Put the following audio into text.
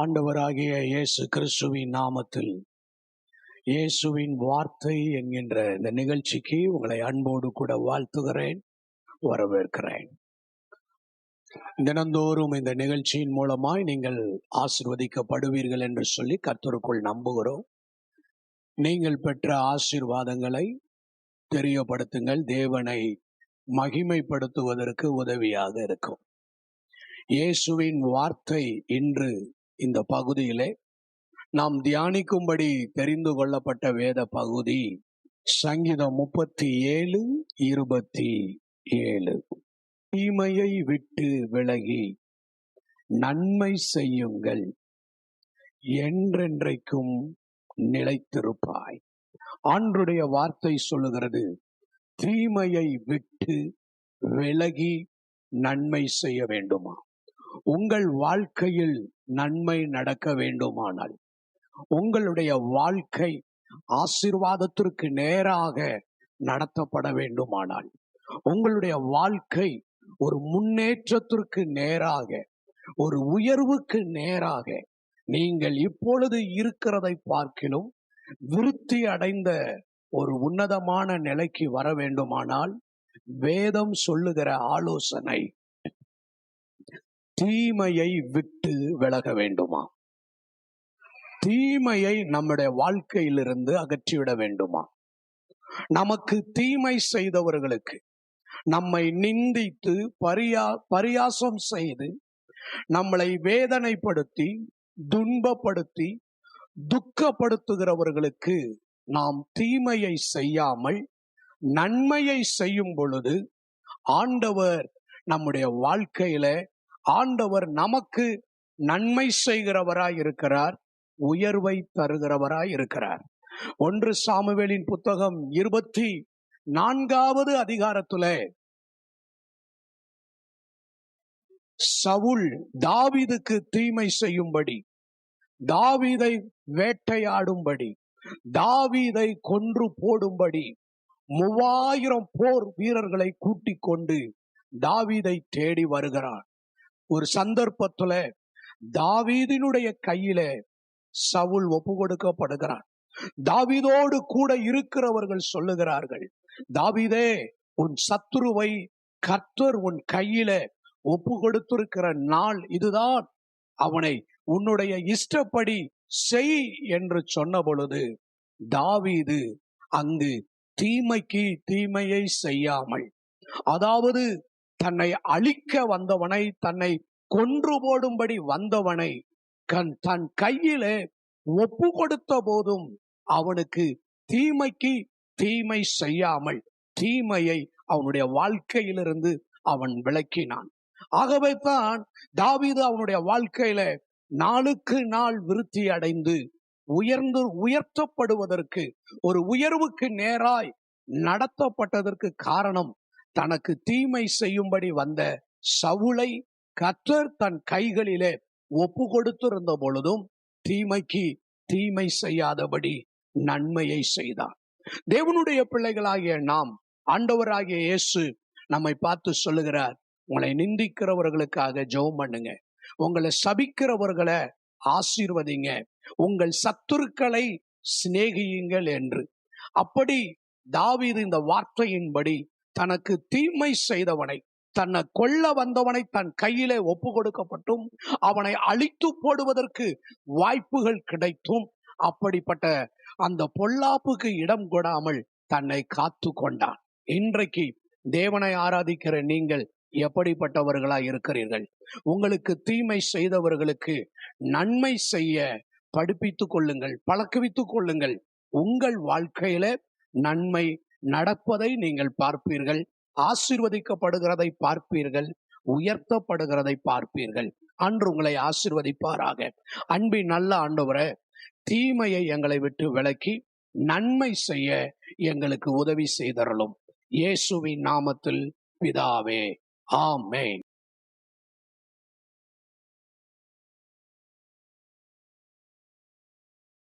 ஆண்டவராகிய இயேசு கிறிஸ்துவின் நாமத்தில். இயேசுவின் வார்த்தை என்கின்ற இந்த நிகழ்ச்சிக்கு உங்களை அன்போடு கூட வாழ்த்துகிறேன் வரவேற்கிறேன். தினந்தோறும் இந்த நிகழ்ச்சியின் மூலமாய் நீங்கள் ஆசிர்வதிக்கப்படுவீர்கள் என்று சொல்லி கத்தருக்குள் நம்புகிறோம். நீங்கள் பெற்ற ஆசீர்வாதங்களை தெரியப்படுத்துங்கள் தேவனை மகிமைப்படுத்துவதற்கு உதவியாக இருக்கும். இயேசுவின் வார்த்தை இன்று இந்த பகுதியிலே நாம் தியானிக்கும்படி தெரிந்து கொள்ளப்பட்ட வேத பகுதி சங்கீதம் முப்பத்தி ஏழு இருபத்தி ஏழு தீமையை விட்டு விலகி நன்மை செய்யுங்கள் என்றென்றைக்கும் நிலைத்திருப்பாய். ஆண்டுடைய வார்த்தை சொல்லுகிறது தீமையை விட்டு விலகி நன்மை செய்ய வேண்டுமா? உங்கள் வாழ்க்கையில் நன்மை நடக்க வேண்டுமானால் உங்களுடைய வாழ்க்கை ஆசீர்வாதத்திற்கு நேராக நடத்தப்பட வேண்டுமானால் உங்களுடைய வாழ்க்கை ஒரு முன்னேற்றத்திற்கு நேராக ஒரு உயர்வுக்கு நேராக நீங்கள் இப்பொழுது இருக்கிறதை பார்க்கிலும் விருத்தி அடைந்த ஒரு உன்னதமான நிலைக்கு வர வேண்டுமானால் வேதம் சொல்லுகிற ஆலோசனை தீமையை விட்டு விலக வேண்டுமா? தீமையை நம்முடைய வாழ்க்கையிலிருந்து அகற்றிவிட வேண்டுமா? நமக்கு தீமை செய்தவர்களுக்கு நம்மை நிந்தித்து பரியா பரியாசம் செய்து நம்மளை வேதனைப்படுத்தி துன்பப்படுத்தி துக்கப்படுத்துகிறவர்களுக்கு நாம் தீமையை செய்யாமல் நன்மையை செய்யும் பொழுது ஆண்டவர் நம்முடைய வாழ்க்கையில ஆண்டவர் நமக்கு நன்மை செய்கிறவராய் இருக்கிறார் உயர்வை தருகிறவராய் இருக்கிறார். ஒன்று சாமுவேலின் புத்தகம் இருபத்தி நான்காவது அதிகாரத்துல சவுல் தாவீதுக்கு தீமை செய்யும்படி தாவீதை வேட்டையாடும்படி தாவீதை கொன்று போடும்படி மூவாயிரம் போர் வீரர்களை கூட்டிக் கொண்டு தாவீதை தேடி வருகிறார் ஒரு சந்தர்ப்பத்துல தாவீதினுடைய கையில சவுல் ஒப்பு கொடுக்கப்படுகிறான் தாவீதோடு கூட இருக்கிறவர்கள் சொல்லுகிறார்கள் தாவீதே உன் சத்துருவை கர்த்தர் உன் கையில ஒப்பு கொடுத்திருக்கிற நாள் இதுதான். அவனை உன்னுடைய இஷ்டப்படி செய் என்று சொன்ன பொழுது தாவீது அங்கு தீமைக்கு தீமையை செய்யாமல் அதாவது தன்னை அழிக்க வந்தவனை தன்னை கொன்று போடும்படி வந்தவனை கண் தன் கையிலே ஒப்பு கொடுத்த போதும் அவனுக்கு தீமைக்கு தீமை செய்யாமல் தீமையை அவனுடைய வாழ்க்கையிலிருந்து அவன் விளக்கினான். ஆகவே தான் தாவீது அவனுடைய வாழ்க்கையில நாளுக்கு நாள் விருத்தி அடைந்து உயர்ந்து உயர்த்தப்படுவதற்கு ஒரு உயர்வுக்கு நேராய் நடத்தப்பட்டதற்கு காரணம் தனக்கு தீமை செய்யும்படி வந்த சவுளை கற்றர் தன் கைகளிலே ஒப்பு கொடுத்திருந்த பொழுதும் தீமைக்கு தீமை செய்யாதபடி நன்மையை செய்தார். தேவனுடைய பிள்ளைகளாகிய நாம் ஆண்டவராகிய இயேசு நம்மை பார்த்து சொல்லுகிறார் உங்களை நிந்திக்கிறவர்களுக்காக ஜெபம் பண்ணுங்க. உங்களை சபிக்கிறவர்களை ஆசீர்வதிங்க. உங்கள் சத்துருக்களை சிநேகியுங்கள் என்று. அப்படி தாவீது இந்த வார்த்தையின்படி தனக்கு தீமை செய்தவனை தன்னை கொல்ல வந்தவனை தன் கையிலே ஒப்பு கொடுக்கப்பட்டும் அவனை அழித்து போடுவதற்கு வாய்ப்புகள் கிடைத்தும் அப்படிப்பட்ட அந்த பொல்லாப்புக்கு இடம் கொடாமல் தன்னை காத்து கொண்டான். இன்றைக்கு தேவனை ஆராதிக்கிற நீங்கள் எப்படிப்பட்டவர்களா இருக்கிறீர்கள்? உங்களுக்கு தீமை செய்தவர்களுக்கு நன்மை செய்ய படிப்பித்துக் கொள்ளுங்கள் பழக்குவித்துக் கொள்ளுங்கள். உங்கள் வாழ்க்கையில நன்மை நடப்பதை நீங்கள் பார்ப்பீர்கள் ஆசிர்வதிக்கப்படுகிறதை பார்ப்பீர்கள் உயர்த்தப்படுகிறதை பார்ப்பீர்கள். அன்று உங்களை ஆசிர்வதிப்பாராக. அன்பின் நல்ல ஆண்டவரை தீமையை எங்களை விட்டு விலக்கி நன்மை செய்ய எங்களுக்கு உதவி செய்தரலும் இயேசுவின் நாமத்தில் பிதாவே ஆமேன்.